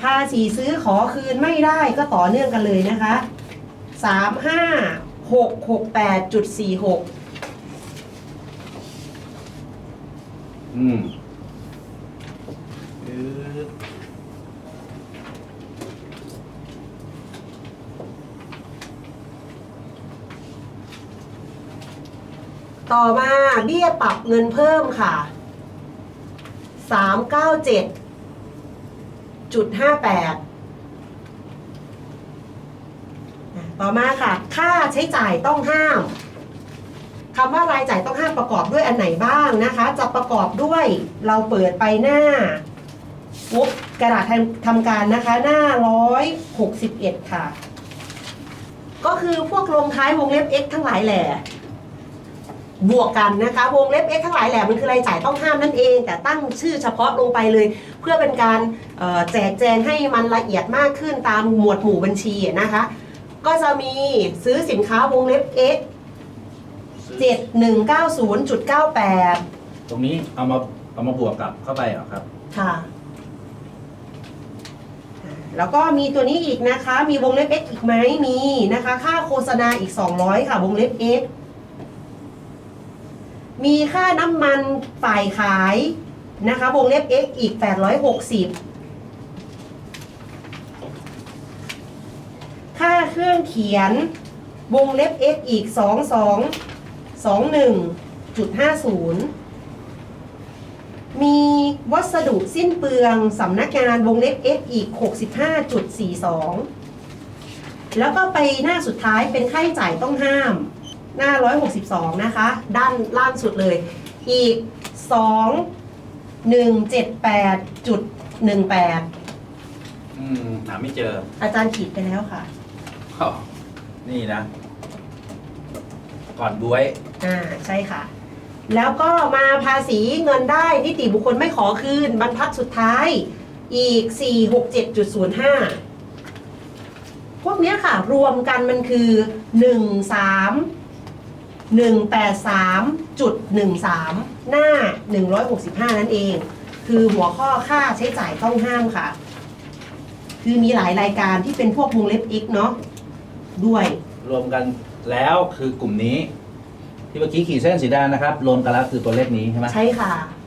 ภาษีซื้อขอคืนไม่ได้ก็ต่อเนื่องกันเลยนะคะสามห้าหกหกแปดจุดสี่หกอืมอืดต่อมาเบี้ยปรับเงินเพิ่มค่ะสามเก้าเจ็ด จุดห้าแปดต่อมาค่ะ ค่าใช้จ่ายต้องห้ามคำว่ารายจ่ายต้องห้ามประกอบด้วยอันไหนบ้างนะคะ จะประกอบด้วยเราเปิดไปหน้างบกระดาษทำการนะคะ หน้า161ค่ะ ก็คือพวกลงท้ายวงเล็บ x ทั้งหลายแหล่ บวกกันนะคะ วงเล็บ x ทั้งหลายแหล่มันคือรายจ่ายต้องห้ามนั่นเอง แต่ตั้งชื่อเฉพาะลงไปเลย เพื่อเป็นการเอ่อแจกแจงให้มันละเอียดมากขึ้นตามหมวดหมู่บัญชีนะคะ ก็จะมีซื้อสินค้าวงเล็บ x 7190.98 ตรงนี้เอามาเอามาบวกกับเข้าไปเหรอครับ ค่ะ แล้วก็มีตัวนี้อีกนะคะ มีวงเล็บ x อีกไหมมีนะคะ ค่าโฆษณาอีก 200 ค่ะ วงเล็บ x มีค่าน้ำมันฝ่ายขายนะคะ วงเล็บ x อีก 860 ค่าเครื่องเขียน วงเล็บ x อีก 2221.50มีวัสดุสิ้นเปลืองสำนักงานวงเล็บ x อีก 65.42 แล้วก็ไปหน้าสุดท้ายเป็นค่าใช้จ่ายต้องห้าม หน้า 162 นะคะ ด้านล่างสุดเลย อีก 2178.18 อืมหาไม่เจออาจารย์ขีดไปแล้วค่ะ อ้อนี่นะ ก่อนบวย อ่าใช่ค่ะ แล้วก็มาภาษีเงินได้นิติบุคคลไม่ขอคืน บรรทัดสุดท้ายอีก 467.05 พวกเนี้ยค่ะ รวมกันมันคือ 13 183.13 หน้า 165 นั่นเอง คือหัวข้อค่าใช้จ่ายต้องห้ามค่ะ คือมีหลายรายการที่เป็นพวกวงเล็บ x เนาะด้วย รวมกันแล้วคือกลุ่มนี้ ที่เมื่อกี้ขีดเส้นสีแดงนะครับ รวมกันแล้วคือตัวเลขนี้ใช่ไหมใช่ค่ะ